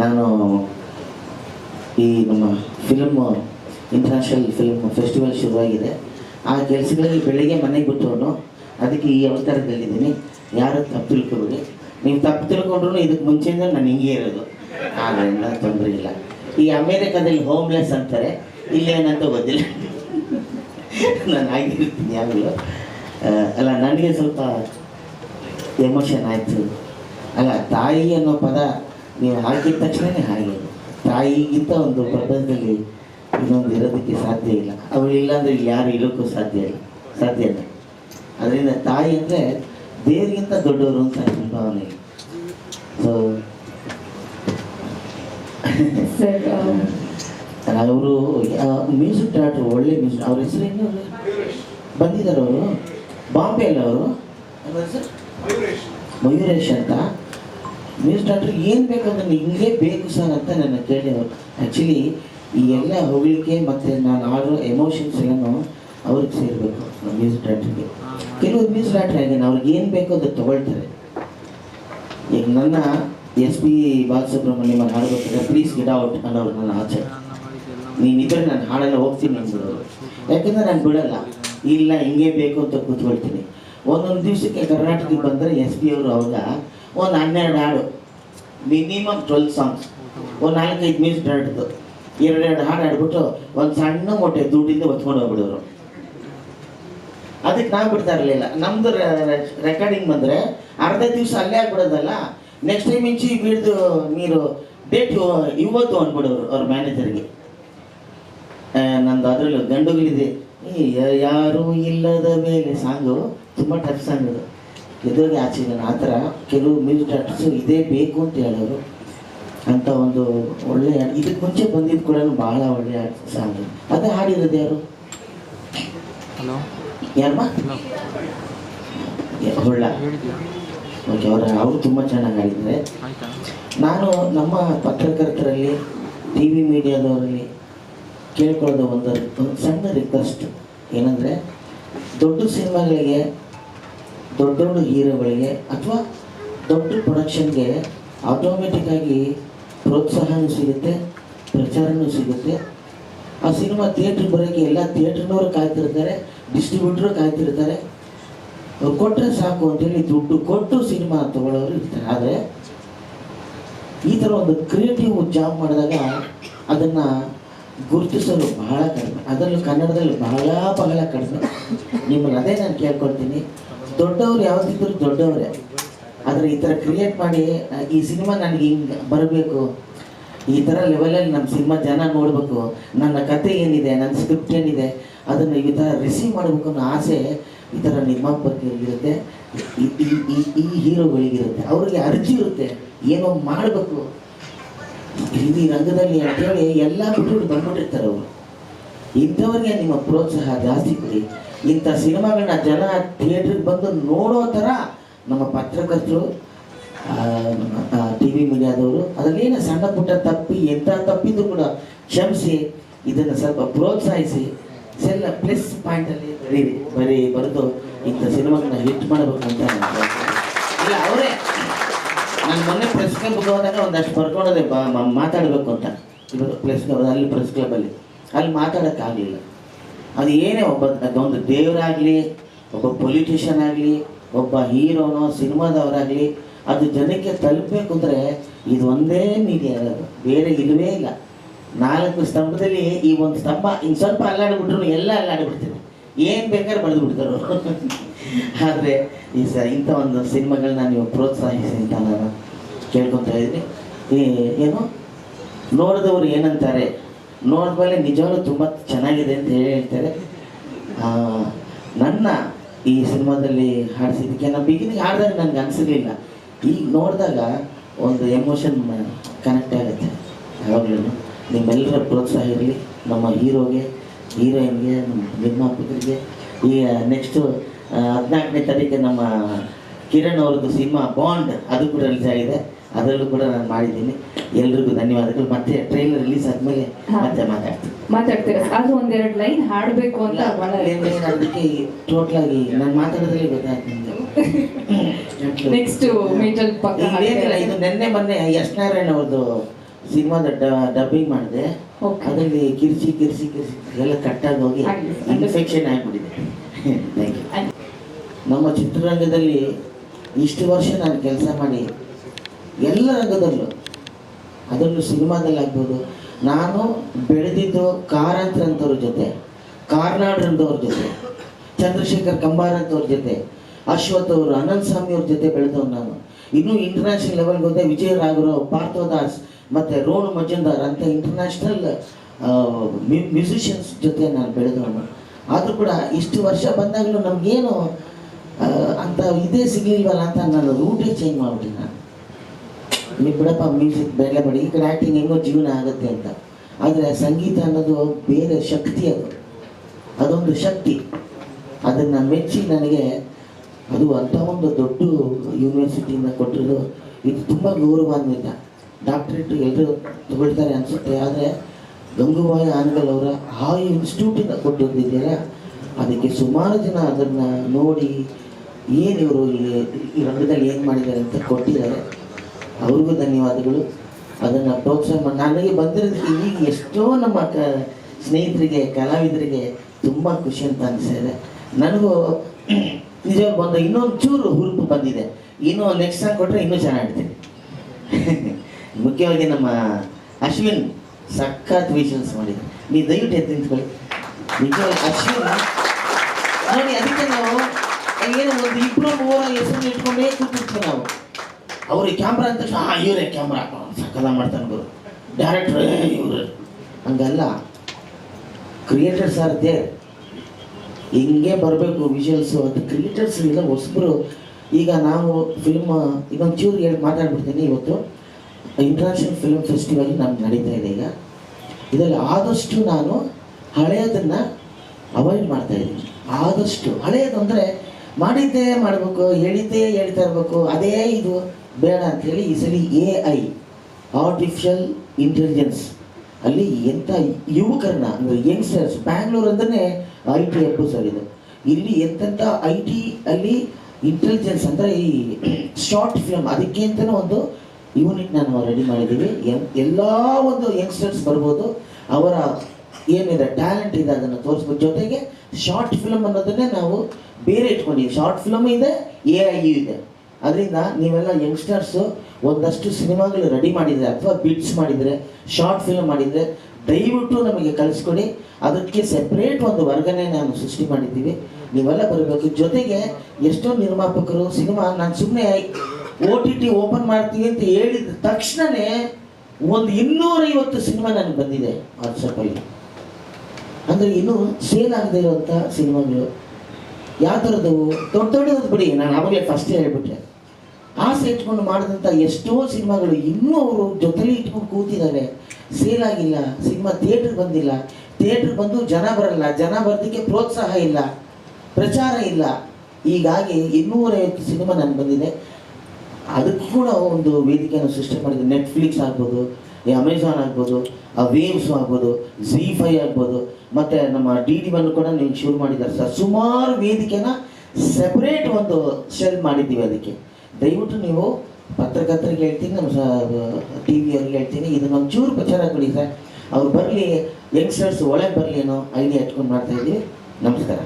ನಾನು ಈ ನಮ್ಮ ಫಿಲ್ಮ್ ಇಂಟರ್ನ್ಯಾಷನಲ್ ಫಿಲ್ಮ್ ಫೆಸ್ಟಿವಲ್ ಶುರುವಾಗಿದೆ. ಆ ಕೆಲಸಗಳಲ್ಲಿ ಬೆಳಿಗ್ಗೆ ಮನೆಗೆ ಬಿಟ್ಟವನು ಅದಕ್ಕೆ ಈ ಅವತಾರದಲ್ಲಿದ್ದೀನಿ. ಯಾರು ತಪ್ಪು ತಿಳ್ಕೊಬೇಡಿ. ನೀವು ತಪ್ಪು ತಿಳ್ಕೊಂಡ್ರು ಇದಕ್ಕೆ ಮುಂಚೆಯಿಂದ ನಾನು ಹಿಂಗೆ ಇರೋದು. ಆದ್ದರಿಂದ ತೊಂದರೆ ಇಲ್ಲ. ಈ ಅಮೇರಿಕಾದಲ್ಲಿ ಹೋಮ್ಲೆಸ್ ಅಂತಾರೆ. ಇಲ್ಲೇನಂತ ಗೊತ್ತಿಲ್ಲ. ನಾನು ಆಗಿರ್ತೀನಿ ಯಾವಾಗಲೂ. ಅಲ್ಲ, ನನಗೆ ಸ್ವಲ್ಪ ಎಮೋಷನ್ ಆಯಿತು. ಅಲ್ಲ ತಾಯಿ ಅನ್ನೋ ಪದ ನೀವು ಹಾಕಿದ ತಕ್ಷಣವೇ ಹಾಗೆ. ತಾಯಿಗಿಂತ ಒಂದು ಪ್ರಪಂಚದಲ್ಲಿ ಇನ್ನೊಂದು ಇರೋದಕ್ಕೆ ಸಾಧ್ಯ ಇಲ್ಲ. ಅವಳು ಇಲ್ಲಾಂದ್ರೆ ಇಲ್ಲಿ ಯಾರು ಇರೋಕ್ಕೂ ಸಾಧ್ಯ ಇಲ್ಲ. ಸಾಧ್ಯ ಇಲ್ಲ. ಅದರಿಂದ ತಾಯಿ ಅಂದರೆ ದೇವರಿಗಿಂತ ದೊಡ್ಡವರು ಅಂತ ನನ್ನ ಭಾವನೆ. ಸೊ ಸರ್ ಅವರು ಮ್ಯೂಸಿಕ್ ಡೈರೆಕ್ಟರ್ ಒಳ್ಳೆ ಮ್ಯೂಸಿಕ್ ಅವ್ರ ಹೆಸರು ಏನು? ಬಂದಿದ್ದಾರೆ ಅವರು. ಬಾಂಬೆಯಲ್ಲಿ ಅವರು? ಮಯೂರೇಶ್ ಅಂತ. ಮ್ಯೂಸಿಕ್ ಡೈರೆಕ್ಟರ್ ಏನು ಬೇಕಂದ್ರೆ ಹಿಂಗೆ ಬೇಕು ಸರ್ ಅಂತ ನನ್ನ ಕೇಳಿದವರು ಆ್ಯಕ್ಚುಲಿ ಈ ಎಲ್ಲ ಹೊಗಳಿಕೆ ಮತ್ತು ನಾನು ಆಡೋ ಎಮೋಷನ್ಸ್ ಎಲ್ಲನೂ ಅವ್ರಿಗೆ ಸೇರಬೇಕು ಮ್ಯೂಸಿಕ್ ಡೈರೆಕ್ಟರ್ಗೆ ಕೆಲವು ಮ್ಯೂಸಿಕ್ ಡೈರೆಕ್ಟರ್ ಹಾಗೆ ಅವ್ರಿಗೆ ಏನು ಬೇಕೋ ಅದು ತಗೊಳ್ತಾರೆ. ಈಗ ನನ್ನ ಎಸ್ ಪಿ ನಾನು ಹಾಡ್ಬೇಕಾದ್ರೆ ಪ್ಲೀಸ್ ಗಿಡ ಔಟ್ ಅನ್ನೋರು ನನ್ನ ಆಚೆ. ನೀನಿದ್ರೆ ನಾನು ಹಾಡೆಲ್ಲ ಹೋಗ್ತೀನಿ ಅಂದ್ಬಿಡೋರು. ಯಾಕಂದ್ರೆ ನಾನು ಬಿಡಲ್ಲ. ಇಲ್ಲ ಹಿಂಗೆ ಬೇಕು ಅಂತ ಕೂತ್ಕೊಳ್ತೀನಿ. ಒಂದೊಂದು ದಿವಸಕ್ಕೆ ಕರ್ನಾಟಕಕ್ಕೆ ಬಂದರೆ ಎಸ್ ಪಿ ಅವರು ಅವಾಗ ಒಂದು ಹನ್ನೆರಡು ಹಾಡು ಮಿನಿಮಮ್ ಟ್ವೆಲ್ ಸಾಂಗ್ಸ್ ಒಂದು ನಾಲ್ಕೈದು ಮ್ಯೂಸಿಕ್ ಹಾಡಿದ್ದು ಎರಡೆರಡು ಹಾಡು ಹಾಡ್ಬಿಟ್ಟು ಒಂದು ಸಣ್ಣ ಮೊಟ್ಟೆ ದುಡ್ಡಿಂದ ಹೊತ್ಕೊಂಡು ಹೋಗ್ಬಿಡೋರು. ಅದಕ್ಕೆ ನಾವು ಬಿಡ್ತಾ ಇರಲಿಲ್ಲ. ನಮ್ದು ರೆಕಾರ್ಡಿಂಗ್ ಬಂದರೆ ಅರ್ಧ ದಿವಸ ಅಲ್ಲೇ ಆಗ್ಬಿಡೋದಲ್ಲ. ನೆಕ್ಸ್ಟ್ ಟೈಮ್ ಇಂಚಿ ಬೀಳ್ದು ನೀರು ಡೇಟ್ ಇವತ್ತು ಅಂದ್ಬಿಡೋರು ಅವ್ರ ಮ್ಯಾನೇಜರ್ಗೆ ನಂದು ಅದರಲ್ಲೂ ಗಂಡುಗಳಿದೆ. ಈ ಯಾರೂ ಇಲ್ಲದ ಮೇಲೆ ಸಾಂಗು ತುಂಬ ಟಫ್ ಸಾಂಗ್ ಅದು. ಎದುರಿಗೆ ಆಚೆ ಆ ಥರ ಕೆಲವು ಮ್ಯೂಸಿಕ್ ಡೈರೆಕ್ಟರ್ಸು ಇದೇ ಬೇಕು ಅಂತ ಹೇಳೋರು. ಅಂತ ಒಂದು ಒಳ್ಳೆ ಇದಕ್ಕೆ ಮುಂಚೆ ಬಂದಿದ್ದು ಕೂಡ ಭಾಳ ಒಳ್ಳೆಯ ಸಾಂಗ್ ಅದೇ. ಹಾಡಿರೋದು ಯಾರು? ಹಲೋ? ಯಾರಮ್ಮ? ಹೊಳ್ಳ ಓಕೆ ಅವ್ರ ಅವರು ತುಂಬ ಚೆನ್ನಾಗಿ ಹಾಡಿದ್ದಾರೆ. ನಾನು ನಮ್ಮ ಪತ್ರಕರ್ತರಲ್ಲಿ ಟಿ ವಿ ಮೀಡಿಯಾದವರಲ್ಲಿ ಕೇಳ್ಕೊಳ್ಳೋದು ಒಂದು ಸಣ್ಣ ರಿಕ್ವೆಸ್ಟ್ ಏನಂದರೆ, ದೊಡ್ಡ ಸಿನಿಮಾಗಳಿಗೆ ದೊಡ್ಡ ದೊಡ್ಡ ಹೀರೋಗಳಿಗೆ ಅಥವಾ ದೊಡ್ಡ ಪ್ರೊಡಕ್ಷನ್ಗೆ ಆಟೋಮೆಟಿಕ್ಕಾಗಿ ಪ್ರೋತ್ಸಾಹನೂ ಸಿಗುತ್ತೆ, ಪ್ರಚಾರನೂ ಸಿಗುತ್ತೆ. ಆ ಸಿನಿಮಾ ಥಿಯೇಟ್ರಿಗೆ ಬರೋಕ್ಕೆ ಎಲ್ಲ ಥಿಯೇಟ್ರ್ನವರು ಕಾಯ್ತಿರ್ತಾರೆ ಡಿಸ್ಟ್ರಿಬ್ಯೂಟ್ರು ಕಾಯ್ತಿರ್ತಾರೆ. ಕೊಟ್ಟರೆ ಸಾಕು ಅಂತೇಳಿ ದುಡ್ಡು ಕೊಟ್ಟು ಸಿನಿಮಾ ತಗೊಳ್ಳೋರು ಇರ್ತಾರೆ. ಆದರೆ, ಈ ಥರ ಒಂದು ಕ್ರಿಯೇಟಿವ್ ಜಾಬ್ ಮಾಡಿದಾಗ ಅದನ್ನು ಗುರುತಿಸಲು ಬಹಳ ಕಡಿಮೆ. ಅದರಲ್ಲೂ ಕನ್ನಡದಲ್ಲಿ ಬಹಳ ಬಹಳ ಕಡಿಮೆ. ನಿಮ್ಮನ್ನು ಅದೇ ನಾನು ಕೇಳ್ಕೊಡ್ತೀನಿ ದೊಡ್ಡವ್ರು ಯಾವತ್ತಿದ್ರು ದೊಡ್ಡವರೇ. ಆದರೆ ಈ ಥರ ಕ್ರಿಯೇಟ್ ಮಾಡಿ ಈ ಸಿನಿಮಾ ನನಗೆ ಹಿಂಗೆ ಬರಬೇಕು. ಈ ಥರ ಲೆವೆಲಲ್ಲಿ ನಮ್ಮ ಸಿನಿಮಾ ಜನ ನೋಡಬೇಕು. ನನ್ನ ಕತೆ ಏನಿದೆ, ನನ್ನ ಸ್ಕ್ರಿಪ್ಟ್ ಏನಿದೆ, ಅದನ್ನು ಈ ಥರ ರಿಸೀವ್ ಮಾಡಬೇಕು ಅನ್ನೋ ಆಸೆ ಈ ಥರ ನಿರ್ಮಾಪಕರಿಗಿರುತ್ತೆ. ಈ ಹೀರೋಗಳಿಗಿರುತ್ತೆ. ಅವ್ರಿಗೆ ಅರ್ಜಿ ಇರುತ್ತೆ. ಏನೋ ಮಾಡಬೇಕು. ಈ ರಂಗದಲ್ಲಿ ಅಂತೇಳಿ ಎಲ್ಲ ಬಿಟ್ಟು ಬಂದ್ಬಿಟ್ಟಿರ್ತಾರೆ ಅವರು. ಇಂಥವ್ರಿಗೆ ನಿಮ್ಮ ಪ್ರೋತ್ಸಾಹ ಜಾಸ್ತಿ ಕೊಡಿ. ಇಂಥ ಸಿನಿಮಾಗಳನ್ನ ಜನ ಥಿಯೇಟ್ರಿಗೆ ಬಂದು ನೋಡೋ ಥರ ನಮ್ಮ ಪತ್ರಕರ್ತರು ಟಿ ವಿ ಮೀಡಿಯಾದವರು, ಅದರಲ್ಲೇನು ಸಣ್ಣ ಪುಟ್ಟ ತಪ್ಪಿ ಎಂಥ ತಪ್ಪಿದ್ರು ಕೂಡ ಕ್ಷಮಿಸಿ, ಇದನ್ನು ಸ್ವಲ್ಪ ಪ್ರೋತ್ಸಾಹಿಸಿ, ಸೆಲ್ಲ ಪ್ಲಸ್ ಪಾಯಿಂಟಲ್ಲಿ ಬರೀರಿ, ಬರೀ ಬರೆದು ಇಂಥ ಸಿನಿಮಾಗಳನ್ನ ಹಿಟ್ ಮಾಡಬೇಕು ಅಂತ ನಾನು ಹೇಳ್ತೀನಿ. ಇಲ್ಲ, ಅವರೇ. ನಾನು ಮೊನ್ನೆ ಪ್ರೆಸ್ ಕ್ಲಬ್ಗೆ ಹೋದಾಗ ಒಂದಷ್ಟು ಬರ್ಕೊಂಡದೆ ಮಾತಾಡಬೇಕು ಅಂತ. ಇವಾಗ ಪ್ರೆಸ್ ಕ್ಲಬ್ ಅಲ್ಲಿ ಪ್ರೆಸ್ ಕ್ಲಬ್ಬಲ್ಲಿ ಅಲ್ಲಿ. ಮಾತಾಡೋಕ್ಕಾಗಲಿಲ್ಲ ಅದು ಏನೇ ಒಬ್ಬ, ಅದೊಂದು ದೇವರಾಗಲಿ, ಒಬ್ಬ ಪೊಲಿಟಿಷಿಯನ್ ಆಗಲಿ, ಒಬ್ಬ ಹೀರೋನೋ ಸಿನಿಮಾದವರಾಗಲಿ, ಅದು ಜನಕ್ಕೆ ತಲುಪಬೇಕು ಅಂದರೆ ಇದು ಒಂದೇ ಮೀಡಿಯಾ ಬೇರೆ ಇಲ್ಲವೇ ಇಲ್ಲ. ನಾಲ್ಕು ಸ್ತಂಭದಲ್ಲಿ ಈ ಒಂದು ಸ್ತಂಭ ಇನ್ನು ಸ್ವಲ್ಪ ಅಲ್ಲಾಡಿಬಿಟ್ರು ಎಲ್ಲ ಅಲ್ಲಾಡಿಬಿಡ್ತೀನಿ. ಏನು ಬೇಕಾದ್ರೆ ಬರೆದು ಬಿಡ್ತಾರೆ ಆದರೆ ಈ ಸ ಇಂಥ ಒಂದು ಸಿನಿಮಾಗಳನ್ನ ನೀವು ಪ್ರೋತ್ಸಾಹಿಸಿ ಅಂತ ನಾನು ಕೇಳ್ಕೊತಾ ಇದ್ದೀನಿ. ಈ ಏನು? ನೋಡಿದವರು ಏನಂತಾರೆ? ನೋಡಿದ್ಮೇಲೆ ನಿಜವಾಗ್ಲೂ ತುಂಬ ಚೆನ್ನಾಗಿದೆ ಅಂತ ಹೇಳಿ ಹೇಳ್ತಾರೆ. ನನ್ನ ಈ ಸಿನಿಮಾದಲ್ಲಿ ಹಾಡಿಸಿದ್ದಕ್ಕೆ ನಾನು ಬಿಗಿನಿಂಗ್ ಹಾಡಿದಾಗ ನನಗೆ ಅನಿಸಿರ್ಲಿಲ್ಲ. ಈಗ ನೋಡಿದಾಗ ಒಂದು ಎಮೋಷನ್ ಕನೆಕ್ಟ್ ಆಗುತ್ತೆ. ಯಾವಾಗಲೂ ನಿಮ್ಮೆಲ್ಲರ ಪ್ರೋತ್ಸಾಹ ಇರಲಿ. ನಮ್ಮ ಹೀರೋಗೆ ಹೀರೋಯಿನ್ಗೆ ನಮ್ಮ ನಿರ್ಮಾಪಕರಿಗೆ, ಈ ನೆಕ್ಸ್ಟು ಹದಿನಾಲ್ಕನೇ ತಾರೀಕು ನಮ್ಮ ಕಿರಣ್ ಅವ್ರದ್ದು ಸಿನಿಮಾ ಬಾಂಡ್ ಅದು ಕೂಡ ರಿಲೀಸ್ ಆಗಿದೆ. ಅದರಲ್ಲೂ ಕೂಡ ನಾನು ಮಾಡಿದ್ದೀನಿ. ಎಲ್ರಿಗೂ ಧನ್ಯವಾದಗಳು. ಮತ್ತೆ ಟ್ರೈಲರ್ ರಿಲೀಸ್ ಆದ್ಮೇಲೆ. ಮತ್ತೆ ಮಾತಾಡ್ತೀನಿ. ಮಾತಾಡ್ತೀರಾ? ಆದ್ರೂ ಒಂದೆರಡು ಲೈನ್ ಹಾಡಬೇಕು ಅಂತ ಅದಕ್ಕೆ ಟೋಟಲ್ ಆಗಿ ನಾನು ಮಾತಾಡೋದ್ರಲ್ಲಿ ಗೊತ್ತಾಯ್ತು ನಿಮ್ಗೆ. ನೆಕ್ಸ್ಟ್ ಮೇಜಲ್ ಪಕ್ಕ ಏನಿಲ್ಲ ಇದು ನಿನ್ನೆ ಮೊನ್ನೆ ಯಶ್ ನಾರಾಯಣ ಅವ್ರದ್ದು ಸಿನಿಮಾದ ಡಬ್ಬಿಂಗ್ ಮಾಡಿದೆ. ಅದರಲ್ಲಿ ಕಿರ್ಚಿ ಕಿರ್ಚಿ ಕಿರ್ಚಿ ಎಲ್ಲ ಕಟ್ಟಾಗಿ ಹೋಗಿ. ಇನ್ಫೆಕ್ಷನ್ ಆಗಿಬಿಟ್ಟಿದೆ. ಥ್ಯಾಂಕ್ ಯು ನಮ್ಮ ಚಿತ್ರರಂಗದಲ್ಲಿ ಇಷ್ಟು ವರ್ಷ ನಾನು ಕೆಲಸ ಮಾಡಿ ಎಲ್ಲ ರಂಗದಲ್ಲೂ, ಅದರಲ್ಲೂ ಸಿನಿಮಾದಲ್ಲಿ ಆಗ್ಬೋದು, ನಾನು ಬೆಳೆದಿದ್ದು ಕಾರಂತ್ರಂಥವ್ರ ಜೊತೆ, ಕಾರ್ನಾಡ್ ಅಂತವ್ರ ಜೊತೆ, ಚಂದ್ರಶೇಖರ್ ಕಂಬಾರ್ ಅಂತವ್ರ ಜೊತೆ, ಅಶ್ವಥ್ ಅವರು, ಅನಂತ್ ಸ್ವಾಮಿ ಅವ್ರ ಜೊತೆ ಬೆಳೆದವ್ರು ನಾನು. ಇನ್ನೂ ಇಂಟರ್ನ್ಯಾಷನಲ್ ಲೆವೆಲ್ಗೆ ಹೋದೆ, ವಿಜಯ ರಾಘರಾವ್ ಪಾರ್ಥೋದಾಸ್ ಮತ್ತು ರೋಣ್ ಮಜುಂದಾರ್ ಅಂತ ಇಂಟರ್ನ್ಯಾಷನಲ್ ಮ್ಯೂಸಿಷಿಯನ್ಸ್ ಜೊತೆ ನಾನು ಬೆಳೆದವನು. ಆದರೂ ಕೂಡ ಇಷ್ಟು ವರ್ಷ ಬಂದಾಗಲೂ ನಮಗೇನು ಅಂತ ಇದೇ ಸಿಗ್ಲಿಲ್ವಲ್ಲ ಅಂತ ನಾನು ರೂಟೇ ಚೇಂಜ್ ಮಾಡ್ಬಿಟ್ಟಿನಿ ನಾನು. ನೀವು ಬಿಡಪ್ಪ ಮ್ಯೂಸಿಕ್ ಬೇರೆ ಬೇಡ. ಈ ಕಡೆ ಆ್ಯಕ್ಟಿಂಗ್ ಹೆಂಗೋ ಜೀವನ ಆಗುತ್ತೆ ಅಂತ. ಆದರೆ ಸಂಗೀತ ಅನ್ನೋದು ಬೇರೆ ಶಕ್ತಿ ಅದು. ಅದೊಂದು ಶಕ್ತಿ. ಅದನ್ನು ಮೆಚ್ಚಿ ನನಗೆ ಅದು ಅಂಥ ಒಂದು ದೊಡ್ಡ ಯೂನಿವರ್ಸಿಟಿಯಿಂದ ಕೊಟ್ಟಿರೋದು. ಇದು ತುಂಬ ಗೌರವಾನ್ವಿತ. ಡಾಕ್ಟ್ರೇಟ್ ಎಲ್ಲರೂ ತಗೊಳ್ತಾರೆ ಅನಿಸುತ್ತೆ. ಆದರೆ ಗಂಗೂಬಾಯಿ ಆನ್ಕಲ್ ಅವರ ಆ ಇನ್ಸ್ಟಿಟ್ಯೂಟಿನ ಕೊಟ್ಟು ಬಂದಿದ್ದೀರ ಅದಕ್ಕೆ ಸುಮಾರು ಜನ ಅದನ್ನು ನೋಡಿ ಏನು ಇವರು ಇಲ್ಲಿ ಈ ರಂಗದಲ್ಲಿ ಏನು ಮಾಡಿದ್ದಾರೆ ಅಂತ ಕೊಟ್ಟಿದ್ದಾರೆ. ಅವ್ರಿಗೂ ಧನ್ಯವಾದಗಳು. ಅದನ್ನು ಪ್ರೋತ್ಸಾಹ ಮಾಡಿ. ನನಗೆ ಬಂದಿರೋದಕ್ಕೆ ಈಗ ಎಷ್ಟೋ ನಮ್ಮ ಕ ಸ್ನೇಹಿತರಿಗೆ, ಕಲಾವಿದರಿಗೆ ತುಂಬ ಖುಷಿ ಅಂತ ಅನಿಸಿದೆ ನನಗೂ ನಿಜವಾಗ ಬಂದ ಇನ್ನೊಂದು ಚೂರು ಹುರುಪು ಬಂದಿದೆ. ಇನ್ನೂ ನೆಕ್ಸ್ಟ್ ಸಾಂಗ್ ಕೊಟ್ಟರೆ ಇನ್ನೂ ಚೆನ್ನಾಗಿರ್ತೀನಿ. ಮುಖ್ಯವಾಗಿ ನಮ್ಮ ಅಶ್ವಿನ್ ಸಖತ್ ವಿಷನ್ಸ್ ಮಾಡಿ. ನೀವು ದಯವಿಟ್ಟು ಎದ್ದು ನಿಂತ್ಕೊಳ್ಳಿ. ನಿಜವಾಗಿ ನೋಡಿ, ಅದಕ್ಕೆ ನಾವು ಏನು ಒಂದು ಇಬ್ಬರು ಮೂರ ಹೆಸರು ಇಟ್ಕೊಂಡೇ ಕೂತಿರ್ತೀವಿ ನಾವು. ಅವ್ರಿಗೆ ಕ್ಯಾಮ್ರಾ ಅಂತ ಹಾಂ ಇವರೇ ಕ್ಯಾಮ್ರಾ ಸಕಲ ಮಾಡ್ತಾನೆ ಗುರು. ಡೈರೆಕ್ಟ್ರ ಇವರು. ಹಂಗಲ್ಲ. ಕ್ರಿಯೇಟರ್ಸ್ ಆರ್ ದೇ ಹಿಂಗೆ ಬರಬೇಕು ವಿಜುವಲ್ಸು ಅದು ಕ್ರಿಯೇಟರ್ಸ್ ಇಲ್ಲ, ಹೊಸಬ್ರು. ಈಗ ನಾವು ಫಿಲ್ಮ್ ಇನ್ನೊಂದು ಚೂರು ಹೇಳಿ ಮಾತಾಡ್ಬಿಡ್ತೀನಿ ಇವತ್ತು. ಇಂಟರ್ನ್ಯಾಷನಲ್ ಫಿಲ್ಮ್ ಫೆಸ್ಟಿವಲ್ ನಮ್ಗೆ ನಡೀತಾ ಇದೆ ಈಗ. ಇದರಲ್ಲಿ ಆದಷ್ಟು ನಾನು ಹಳೆಯದನ್ನು ಅವಾಯ್ಡ್ ಮಾಡ್ತಾ ಇದ್ದೀನಿ. ಆದಷ್ಟು ಹಳೆಯದು ಅಂದರೆ ಮಾಡಿದ್ದೇ ಮಾಡಬೇಕು, ಹೇಳಿದ್ದೇ ಹೇಳ್ತಾ ಇರಬೇಕು, ಅದೇ ಇದು ಬೇಡ ಅಂಥೇಳಿ ಈ ಸಲ ಎ ಐ ಆರ್ಟಿಫಿಷಿಯಲ್ ಇಂಟೆಲಿಜೆನ್ಸ್ ಅಲ್ಲಿ ಎಂಥ ಯುವಕರನ್ನ, ಅಂದರೆ ಯಂಗ್ಸ್ಟರ್ಸ್ ಬ್ಯಾಂಗ್ಳೂರ್ ಅಂದ್ರೆ ಐ ಟಿ ಹಬ್ಬು ಸರ್ ಇದು. ಇಲ್ಲಿ ಎಂತೆಂಥ ಐ ಟಿ ಅಲ್ಲಿ ಇಂಟೆಲಿಜೆನ್ಸ್ ಅಂದರೆ ಈ ಶಾರ್ಟ್ ಫಿಲ್ಮ್ ಅದಕ್ಕೆ ಅಂತಲೇ ಒಂದು ಯೂನಿಟ್ ನಾವು ರೆಡಿ ಮಾಡಿದ್ದೀವಿ. ಎಲ್ಲ ಒಂದು ಯಂಗ್ಸ್ಟರ್ಸ್ ಬರ್ಬೋದು. ಅವರ ಏನಿದೆ ಟ್ಯಾಲೆಂಟ್ ಇದೆ, ಅದನ್ನು ತೋರಿಸ್ಬೋದು ಜೊತೆಗೆ ಶಾರ್ಟ್ ಫಿಲಮ್ ಅನ್ನೋದನ್ನೇ ನಾವು ಬೇರೆ ಇಟ್ಕೊಂಡಿವಿ ಶಾರ್ಟ್ ಫಿಲ್ಮ್ ಇದೆ ಎ ಐ ಯು ಇದೆ. ಅದರಿಂದ ನೀವೆಲ್ಲ ಯಂಗ್ಸ್ಟರ್ಸು ಒಂದಷ್ಟು ಸಿನಿಮಾಗಳು ರೆಡಿ ಮಾಡಿದರೆ ಅಥವಾ ಬಿಟ್ಸ್ ಮಾಡಿದರೆ ಶಾರ್ಟ್ ಫಿಲಮ್ ಮಾಡಿದರೆ ದಯವಿಟ್ಟು ನಮಗೆ ಕಳಿಸ್ಕೊಡಿ ಅದಕ್ಕೆ ಸೆಪ್ರೇಟ್ ಒಂದು ವರ್ಗನೇ ನಾನು ಸೃಷ್ಟಿ ಮಾಡಿದ್ದೀವಿ. ನೀವೆಲ್ಲ ಬರಬೇಕು. ಜೊತೆಗೆ ಎಷ್ಟೋ ನಿರ್ಮಾಪಕರು, ಸಿನಿಮಾ, ನಾನು ಸುಮ್ಮನೆ ಓ ಟಿ ಟಿ ಓಪನ್ ಮಾಡ್ತೀವಿ ಅಂತ ಹೇಳಿದ ತಕ್ಷಣವೇ ಒಂದು ಇನ್ನೂರೈವತ್ತು ಸಿನಿಮಾ ನನಗೆ ಬಂದಿದೆ ವಾಟ್ಸಪ್ಪಲ್ಲಿ ಅಂದರೆ ಇನ್ನೂ ಸೇಲ್ ಆಗದೆ ಇರುವಂಥ ಸಿನಿಮಾಗಳು. ಯಾವ ಥರದ್ದು? ದೊಡ್ಡ ದೊಡ್ಡದು ಬಿಡಿ, ನಾನು ಆವಾಗಲೇ ಫಸ್ಟ್ ಹೇಳ್ಬಿಟ್ಟೆ. ಆಸೆ ಇಟ್ಕೊಂಡು ಮಾಡಿದಂಥ ಎಷ್ಟೋ ಸಿನಿಮಾಗಳು ಇನ್ನೂ ಅವರು ಜೊತೆಲಿ ಇಟ್ಕೊಂಡು ಕೂತಿದ್ದಾರೆ. ಸೇಲ್ ಆಗಿಲ್ಲ, ಸಿನಿಮಾ ಥಿಯೇಟ್ರ್ ಬಂದಿಲ್ಲ. ಥಿಯೇಟ್ರ್ ಬಂದು ಜನ ಬರಲ್ಲ, ಜನ ಬರೋದಕ್ಕೆ ಪ್ರೋತ್ಸಾಹ ಇಲ್ಲ, ಪ್ರಚಾರ ಇಲ್ಲ. ಹೀಗಾಗಿ ಇನ್ನೂರೈವತ್ತು ಸಿನಿಮಾ ನಾನು ಬಂದಿದೆ. ಅದಕ್ಕೂ ಕೂಡ ಒಂದು ವೇದಿಕೆಯನ್ನು ಸೃಷ್ಟಿ ಮಾಡಿದ್ದು. ನೆಟ್ಫ್ಲಿಕ್ಸ್ ಆಗ್ಬೋದು, ಈ ಅಮೆಝಾನ್ ಆಗ್ಬೋದು, ಆ ವೇವ್ಸ್ ಆಗ್ಬೋದು ಝೀ ಫೈ ಆಗ್ಬೋದು, ಮತ್ತು ನಮ್ಮ ಡಿ ಡಿ ಕೂಡ ನೀವು ಶುರು ಮಾಡಿದ್ದಾರೆ ಸರ್. ಸುಮಾರು ವೇದಿಕೆನ ಸೆಪರೇಟ್ ಒಂದು ಸೆಲ್ ಮಾಡಿದ್ದೀವಿ ಅದಕ್ಕೆ. ದಯವಿಟ್ಟು ನೀವು ಪತ್ರಕರ್ತರಿಗೆ ಹೇಳ್ತೀನಿ, ನಮ್ಮ ಟಿ ವಿಯವ್ರಿಗೆ ಹೇಳ್ತೀನಿ, ಇದನ್ನ ಒಂಚೂರು ಪ್ರಚಾರ ಕೊಡಿ ಸರ್. ಅವ್ರು ಬರಲಿ ಯಂಗ್ಸ್ಟರ್ಸ್ ಒಳಗೆ ಬರಲಿ ಅನ್ನೋ ಐಡಿಯಾ ಇಟ್ಕೊಂಡು ಮಾಡ್ತಾ ಇದ್ದೀವಿ ನಮಸ್ಕಾರ.